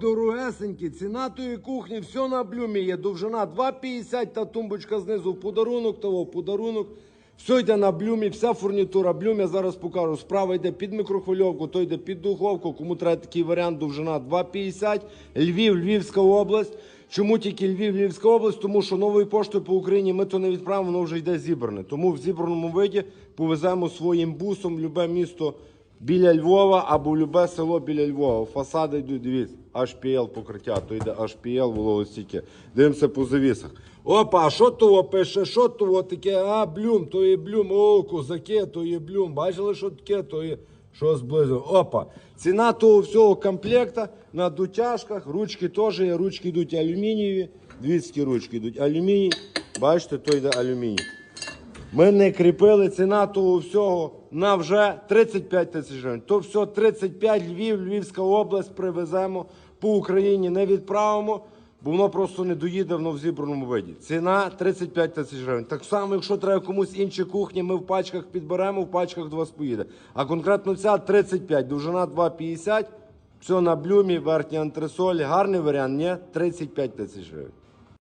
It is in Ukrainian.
дорогесенькі, ціна тої кухні, все на блюмі є. Довжина 2,50, та тумбочка знизу в подарунок, того в подарунок. Все йде на блюмі, вся фурнітура блюм, я зараз покажу. Справа йде під мікрохвильовку, то йде під духовку. Кому треба такий варіант, довжина 2,50. Львів, Львівська область. Чому тільки Львів, Львівська область? Тому що новою поштою по Україні ми то не відправимо, воно вже йде зібране. Тому в зібраному виді повеземо своїм бусом любе місто біля Львова або любе село біля Львова. Фасади йдуть, дивіться, HPL покриття, то йде HPL, вологостійке. Дивимося по завісах. Опа, а що того пише, що того таке? А, блюм, то є блюм, о, козаки, то є блюм. Бачили, що таке, то є. Що зблизу? Опа. Ціна того всього комплекта на дотяжках. Ручки теж є, ручки йдуть алюмінієві. Дві ручки йдуть алюміній. Бачите, то йде алюміній. Ми не кріпили ціна того всього на вже 35 тисяч гривень. То все 35 Львів, Львівська область привеземо по Україні, не відправимо, бо воно просто не доїде воно в зібраному виді. Ціна 35 тисяч гривень. Так само, якщо треба комусь інші кухні, ми в пачках підберемо, в пачках до вас поїде. А конкретно ця 35, довжина 2,50, все на блюмі, верхня антресолі. Гарний варіант, ні? 35 тисяч гривень.